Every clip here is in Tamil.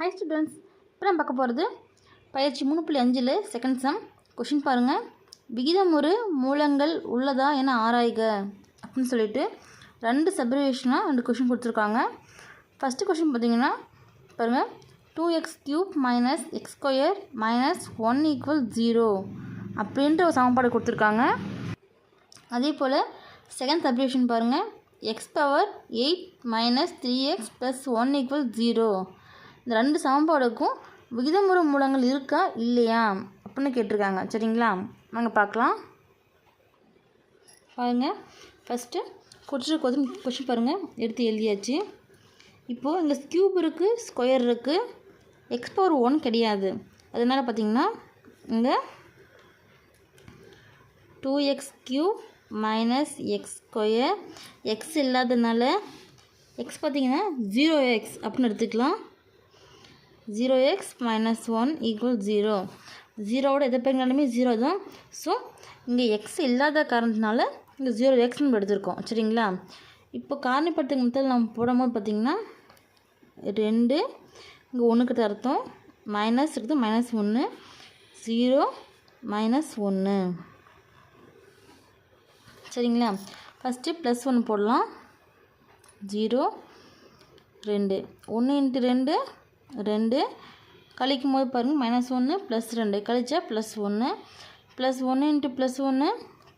ஹை ஸ்டூடெண்ட்ஸ் இப்போ நம்ம பார்க்க போகிறது பயிற்சி மூணு புள்ளி அஞ்சில் செகண்ட் சம் கொஷின் பாருங்கள் விகிதம் ஒரு மூலங்கள் உள்ளதா என ஆராய்க அப்படின்னு சொல்லிட்டு ரெண்டு சப்ரிவேஷனாக ரெண்டு கொஷின் கொடுத்துருக்காங்க. ஃபஸ்ட்டு கொஷின் பார்த்தீங்கன்னா பாருங்கள் two x cube minus x square minus one equal zero அப்படின்ற ஒரு சமன்பாடு கொடுத்துருக்காங்க. அதே போல் செகண்ட் சப்ரிவேஷன் பாருங்கள் x power eight minus three x plus one equal zero இந்த ரெண்டு சமன்பாடுக்கும் விகிதமுறு மூலங்கள் இருக்கா இல்லையா? அப்படின்னு கேட்டிருக்காங்க. சரிங்களா? நாங்கள் பார்க்கலாம். பாருங்கள் ஃபஸ்ட்டு கொடுத்துட்டு கொஸ்டின் கொஸ்டின் பாருங்கள் எடுத்து எழுதியாச்சு. இப்போது இங்கே க்யூப் இருக்குது ஸ்கொயர் இருக்குது எக்ஸ் பவர் ஒன் கிடையாது. அதனால் பார்த்தீங்கன்னா இங்கே two x cube minus x square x இல்லாததுனால எக்ஸ் பார்த்திங்கன்னா ஜீரோ எக்ஸ் அப்படின்னு எடுத்துக்கலாம். Zero x minus one equal zero ஜீரோவோட எதை பெருங்கினாலுமே ஜீரோ தான். ஸோ இங்கே எக்ஸ் இல்லாத காரணத்தினால இங்கே ஜீரோ எக்ஸ் நம்ம எடுத்திருக்கோம். சரிங்களா? இப்போ காரணிப்படுத்துக்கு முதல் நம்ம போடும்போது பார்த்திங்கன்னா ரெண்டு இங்கே ஒன்றுக்கிட்ட அர்த்தம். மைனஸ் இருக்குது மைனஸ் ஒன்று ஜீரோ மைனஸ் ஒன்று சரிங்களா? ஃபஸ்ட்டு ப்ளஸ் ஒன்று போடலாம். ஜீரோ ரெண்டு. ஒன்று இன்ட்டு ரெண்டு ரெண்டு. கழிக்கும் போது பாருங்கள் மைனஸ் ஒன்று ப்ளஸ் ரெண்டு. கழிச்சா ப்ளஸ் ஒன்று ப்ளஸ் ஒன்று இன்ட்டு ப்ளஸ் ஒன்று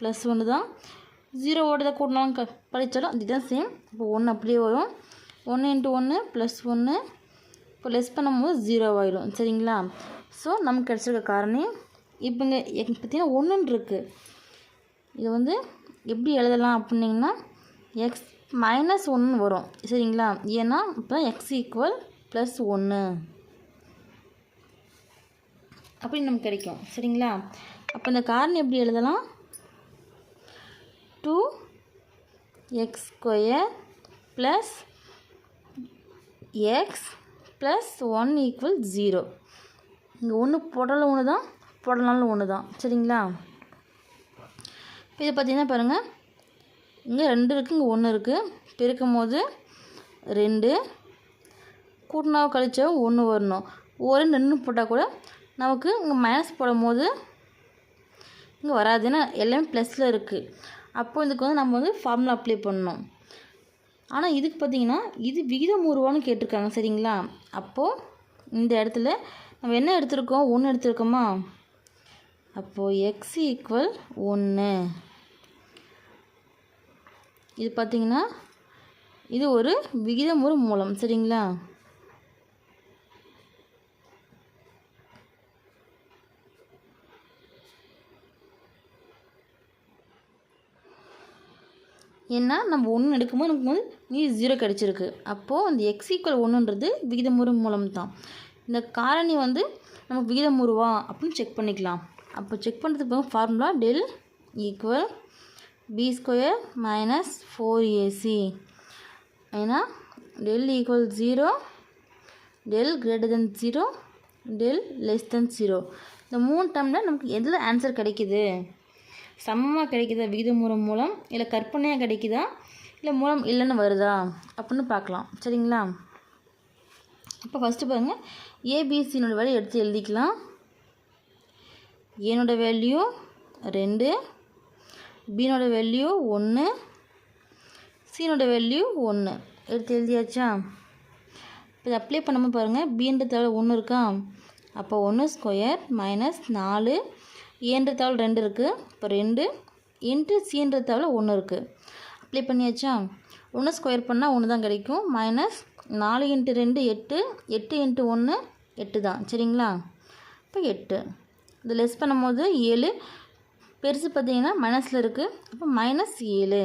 ப்ளஸ் ஒன்று தான். ஜீரோவோட தான் கூட்டினாலும் க கழிச்சாலும் அதுதான் சேம் இப்போ ஒன்று அப்படியே வரும். ஒன்று இன்ட்டு ஒன்று ப்ளஸ் ஒன்று இப்போ லெஸ் பண்ணும்போது ஜீரோ ஆயிடும் சரிங்களா? ஸோ நமக்கு கிடச்சிருக்க காரணி இப்போங்க பார்த்தீங்கன்னா ஒன்றுன்னு இருக்குது இது வந்து எப்படி எழுதலாம் அப்படின்னிங்கன்னா எக்ஸ் மைனஸ் ஒன்று வரும். சரிங்களா? ஏன்னா இப்போ எக்ஸ் ஈக்குவல் ப்ளஸ் ஒன்று அப்படின்னு நமக்கு கிடைக்கும். சரிங்களா? அப்போ இந்த காரணம் எப்படி எழுதலாம்? Two x square plus x plus one equal zero இங்கே ஒன்று போட்டாலும் ஒன்று தான் போடலாலும் ஒன்று தான் சரிங்களா இது பார்த்தீங்கன்னா பாருங்கள் இங்கே ரெண்டு இருக்குது இங்கே ஒன்று இருக்குது பெருக்கும் போது ரெண்டு கூட்டினா கழிச்சோ ஒன்று வரணும். ஒரு ரெண்டு போட்டால் கூட நமக்கு இங்கே மைனஸ் போடும் போது இங்கே வராது ஏன்னா எல்லாமே ப்ளஸில் இருக்குது அப்போ இதுக்கு வந்து நம்ம வந்து ஃபார்முலா அப்ளை பண்ணணும். ஆனால் இதுக்கு பார்த்தீங்கன்னா இது விகிதம் உருவான்னு கேட்டிருக்காங்க சரிங்களா? அப்போது இந்த இடத்துல நம்ம என்ன எடுத்திருக்கோம்? ஒன்று எடுத்திருக்கோமா? அப்போது எக்ஸ் ஈக்குவல் ஒன்று இது பார்த்திங்கன்னா இது ஒரு விகிதமுறு மூலம் சரிங்களா? ஏன்னா நம்ம ஒன்று எடுக்கும்போது நமக்கு வந்து நீ ஜீரோ கிடச்சிருக்கு. அப்போது அந்த எக்ஸ் ஈக்குவல் ஒன்றுன்றது விகிதமுறு மூலம் தான் இந்த காரணி வந்து நம்ம விகிதமுறுவா அப்படின்னு செக் பண்ணிக்கலாம். அப்போ செக் பண்ணுறதுக்கு formula del equal b square minus four a c ஏன்னா del equal zero del greater than zero del less than zero இந்த மூணு டைமில் நமக்கு எதில் ஆன்சர் கிடைக்குது? சமமாக கிடைக்குதா விகிதமுறை மூலம் இல்லை கற்பனையாக கிடைக்குதா? இல்லை மூலம் இல்லைன்னு வருதா? அப்படின்னு பார்க்கலாம். சரிங்களா? இப்போ ஃபஸ்ட்டு பாருங்கள் ஏபிசினோட வேலையை எடுத்து எழுதிக்கலாம். ஏனோட வேல்யூ ரெண்டு. பீனோட வேல்யூ ஒன்று சீனோட வேல்யூ ஒன்று எடுத்து எழுதியாச்சா? இப்போ இதை அப்ளை பண்ணாமல் பாருங்கள் பீன்ற தவிர ஒன்று இருக்கா? அப்போ ஒன்று ஸ்கொயர் மைனஸ் நாலு. ஏன்ற தாவல் ரெண்டு இருக்குது இப்போ ரெண்டு. இன்ட்டு சீன்ற தவளை ஒன்று இருக்குது அப்ளை பண்ணியாச்சா? ஒன்று ஸ்கொயர் பண்ணால் ஒன்று தான் கிடைக்கும். மைனஸ் நாலு இன்ட்டு ரெண்டு எட்டு. எட்டு இன்ட்டு ஒன்று எட்டு தான். சரிங்களா? இப்போ எட்டு. இது லெஸ் பண்ணும்போது ஏழு. பெருசு பார்த்தீங்கன்னா மைனஸில் இருக்குது அப்போ மைனஸ் ஏழு.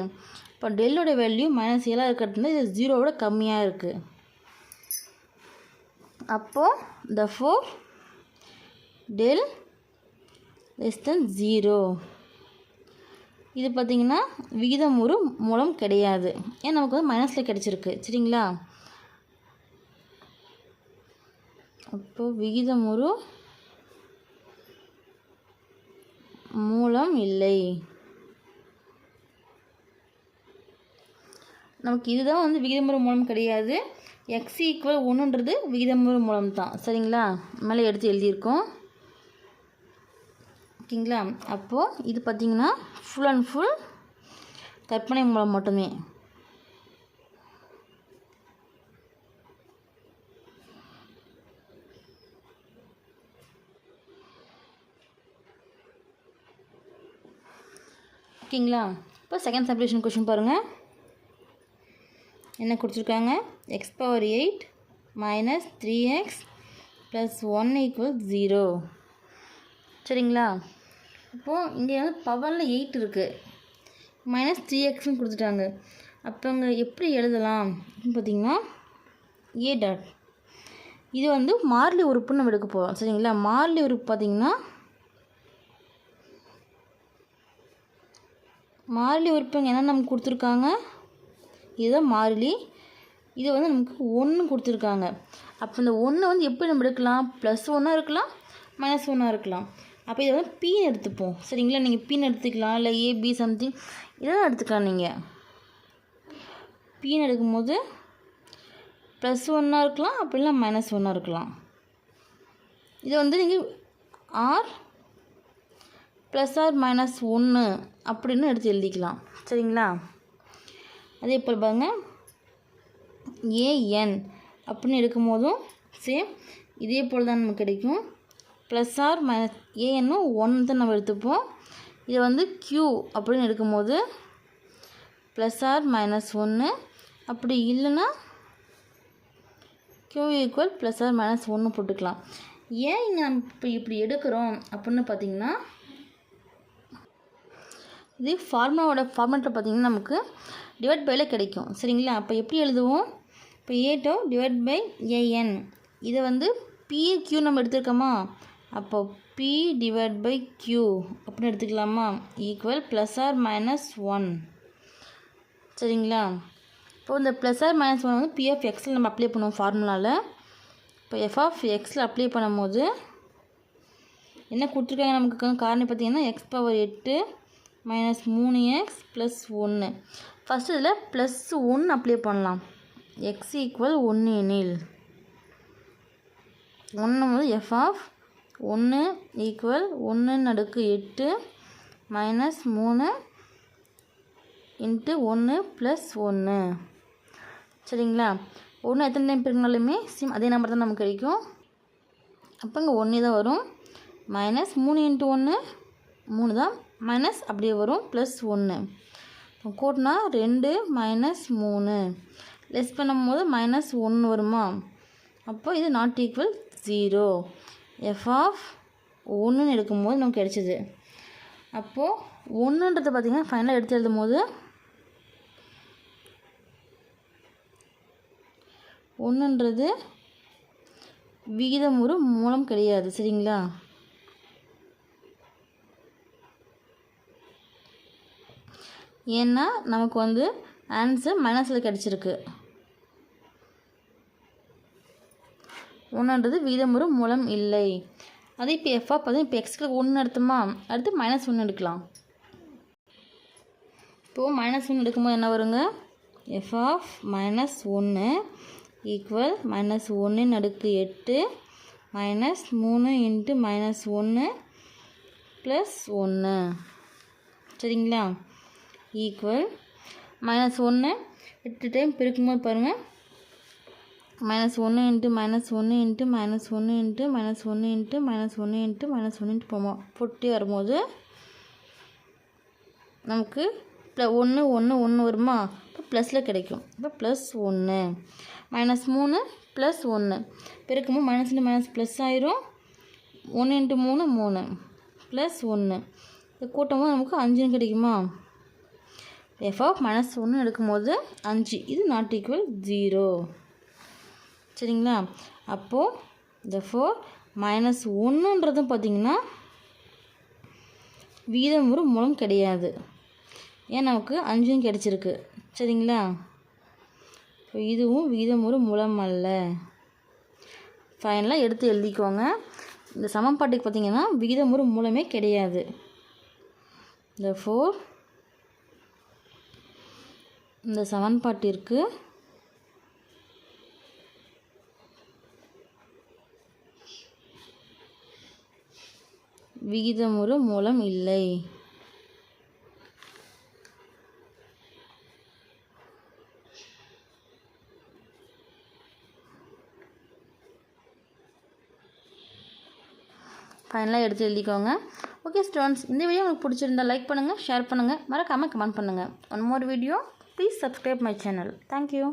இப்போ டெல்லோட வேல்யூ மைனஸ் ஏழாக இருக்கிறதுனால இது ஜீரோவோட கம்மியாக இருக்குது அப்போது the four del less than zero இது பார்த்திங்கன்னா விகிதமுறு மூலம் கிடையாது. ஏன் நமக்கு வந்து மைனஸில் கிடச்சிருக்கு? சரிங்களா? அப்போது ஒரு மூலம் இல்லை. நமக்கு இதுதான் வந்து விகிதமுறை மூலம் கிடையாது. எக்ஸ் ஈக்குவல் ஒன்றுன்றது விகிதமுறை மூலம் தான். சரிங்களா? மேலே எடுத்து எழுதியிருக்கோம். ஓகேங்களா? அப்போது இது பார்த்திங்கன்னா ஃபுல் அண்ட் ஃபுல் கற்பனை மூலம் மட்டுமே. ஓகேங்களா? இப்போ செகண்ட் சப்டிவிஷன் கொஷின் பாருங்கள் என்ன கொடுத்துருக்காங்க? X power eight minus three x plus one equal zero சரிங்களா? இப்போது இங்கே வந்து பவரில் எயிட் இருக்குது மைனஸ் த்ரீ எக்ஸ்னு கொடுத்துட்டாங்க. அப்போ அங்கே எப்படி எழுதலாம்? அப்படின்னு பார்த்தீங்கன்னா ஏ டாட் இது வந்து மார்லி உறுப்புன்னு நம்ம எடுக்க போகிறோம் சரிங்களா? மார்லி உறுப்பு பார்த்தீங்கன்னா மாறிலி உறுப்புங்க என்ன நமக்கு கொடுத்துருக்காங்க? இதுதான் மாறிலி. இது வந்து நமக்கு ஒன்று கொடுத்துருக்காங்க. அப்போ இந்த ஒன்று வந்து எப்படி நம்ம எடுக்கலாம்? ப்ளஸ் ஒன்னாக இருக்கலாம் மைனஸ் ஒன்னாக இருக்கலாம். அப்போ இதை வந்து பின் எடுத்துப்போம். சரிங்களா? நீங்கள் பின் எடுத்துக்கலாம். இல்லை ஏபி சம்திங் இதெல்லாம் எடுத்துக்கலாம் நீங்கள் பின் எடுக்கும்போது ப்ளஸ் ஒன்னாக இருக்கலாம். அப்படிலாம் மைனஸ் ஒன்னாக இருக்கலாம். இதை வந்து நீங்கள் ஆர் ப்ளஸ் ஆர் மைனஸ் ஒன்று அப்படின்னு எடுத்து எழுதிக்கலாம். சரிங்களா? அதே போல் பாருங்க. ஏஎன் அப்படின்னு எடுக்கும் போதும் சேம் இதே போல் தான் நமக்கு கிடைக்கும். ப்ளஸ் ஆர் மைனஸ் ஏஎன்னும் ஒன் தான் நம்ம எடுத்துப்போம். இதை வந்து க்யூ அப்படின்னு எடுக்கும்போது ப்ளஸ் ஆர் மைனஸ் ஒன்று அப்படி இல்லைன்னா q equal plus r minus ஒன்று போட்டுக்கலாம். ஏன் இங்கே நம்ம இப்போ இப்படி எடுக்கிறோம் அப்படின்னு பார்த்தீங்கன்னா இது ஃபார்முலாவோட ஃபார்மேட்டில் பார்த்தீங்கன்னா நமக்கு டிவைட் பையில் கிடைக்கும். சரிங்களா? அப்போ எப்படி எழுதுவோம்? இப்போ ஏட்டோ டிவைட் பை ஏஎன் இதை வந்து பி க்யூ நம்ம எடுத்துருக்கோமா? அப்போ பி டிவைட் பை கியூ அப்படின்னு எடுத்துக்கலாமா? Equal plus r minus one சரிங்களா? இப்போ இந்த ப்ளஸ் ஆர் மைனஸ் ஒன் வந்து பிஎஃப் எக்ஸில் நம்ம அப்ளை பண்ணுவோம் ஃபார்முலாவில் இப்போ எஃப் ஆஃப் எக்ஸில் அப்ளை பண்ணும்போது என்ன கொடுத்துருக்காங்க நமக்கு? காரணம் பார்த்தீங்கன்னா எக்ஸ் பவர் எட்டு மைனஸ் மூணு எக்ஸ் ப்ளஸ் ஒன்று ஃபஸ்ட்டு இதில் ப்ளஸ் ஒன்று அப்ளை பண்ணலாம். எக்ஸ் ஈக்குவல் ஒன்று எனில். ஒன்று வந்து எஃப் ஆஃப் ஒன்று ஈக்குவல் ஒன்று நடுக்கு எட்டு மைனஸ் மூணு இன்ட்டு ஒன்று ப்ளஸ் ஒன்று. சரிங்களா? ஒன்று எத்தனை டைம் பெருக்கினாலுமே சிம் அதே நம்பர் தான் நமக்கு கிடைக்கும். அப்போ இங்கே ஒன்று தான் வரும். மைனஸ் மூணு இன்ட்டு ஒன்று மூணு தான் மைனஸ் அப்படியே வரும் ப்ளஸ் ஒன்று. கூட்டினா ரெண்டு மைனஸ் மூணு. லெஸ் பண்ணும்போது மைனஸ் ஒன்று வருமா? அப்போ இது not equal zero f of ஒன்றுன்னு எடுக்கும்போது நமக்கு கிடச்சிது. அப்போது ஒன்றுன்றது பார்த்திங்கன்னா ஃபைனலாக எடுத்து எழுதும் போது ஒன்றுன்றது விகிதம் ஒரு மூலம் கிடையாது சரிங்களா? ஏன்னா நமக்கு வந்து ஆன்சர் மைனஸில் கிடச்சிருக்கு. ஒன்றுன்றது விகிதமுறு மூலம் இல்லை. அதே இப்போ எஃப்ஆ பார்த்தீங்கன்னா இப்போ எக்ஸ்க்கு ஒன்று எடுத்தோமா? அடுத்து மைனஸ் ஒன்று எடுக்கலாம். இப்போது மைனஸ் ஒன்று எடுக்கும்போது என்ன வருங்க? எஃப் ஆஃப் மைனஸ் ஒன்று ஈக்குவல் மைனஸ் ஒன்று நடுக்கு எட்டு மைனஸ் மூணு இன்ட்டு மைனஸ் ஒன்று ப்ளஸ் ஒன்று சரிங்களா? ஈக்குவல் மைனஸ் ஒன்று எட்டு டைம் பிரிக்கும்போது பாருங்கள் மைனஸ் ஒன்று இன்ட்டு மைனஸ் ஒன்று இன்ட்டு மைனஸ் ஒன்று இன்ட்டு மைனஸ் ஒன்று இன்ட்டு மைனஸ் ஒன்று இன்ட்டு மைனஸ் ஒன்று இன்ட்டு போமா. பொட்டி வரும்போது நமக்கு ப்ள ஒன்று ஒன்று ஒன்று வருமா? இப்போ ப்ளஸில் கிடைக்கும். இப்போ ப்ளஸ் ஒன்று மைனஸ் மூணு ப்ளஸ் ஒன்று பெருக்கும்போது மைனஸ் இன்ட்டு மைனஸ் ப்ளஸ் ஆயிரும். ஒன்று இன்ட்டு மூணு மூணு. ப்ளஸ் ஒன்று இது கூட்டமும் நமக்கு அஞ்சுன்னு கிடைக்குமா? எஃப் ஆஃப் மைனஸ் ஒன்று எடுக்கும்போது அஞ்சு. இது நாட் ஈக்குவல் ஜீரோ சரிங்களா? அப்போது இந்த ஃபோர் மைனஸ் ஒன்றுன்றதும் பார்த்திங்கன்னா வீதம் ஒரு மூலம் கிடையாது. ஏன்? நமக்கு அஞ்சும் கிடச்சிருக்கு. சரிங்களா? இப்போ இதுவும் வீதமுறு மூலம் அல்ல. ஃபைனலாக எடுத்து எழுதிக்கோங்க. இந்த சமன்பாட்டுக்கு பார்த்திங்கன்னா விகிதமுறு மூலமே கிடையாது. இந்த ஃபோர் இந்த சமன்பாட்டிற்கு விகிதமுறு மூலம் இல்லை. ஃபைனலாக எடுத்து எழுதிக்கோங்க. ஓகே ஸ்டூடெண்ட்ஸ் இந்த வீடியோ உங்களுக்கு பிடிச்சிருந்தா லைக் பண்ணுங்கள் ஷேர் பண்ணுங்கள் மறக்காமல் கமெண்ட் பண்ணுங்கள் one more video please subscribe my channel thank you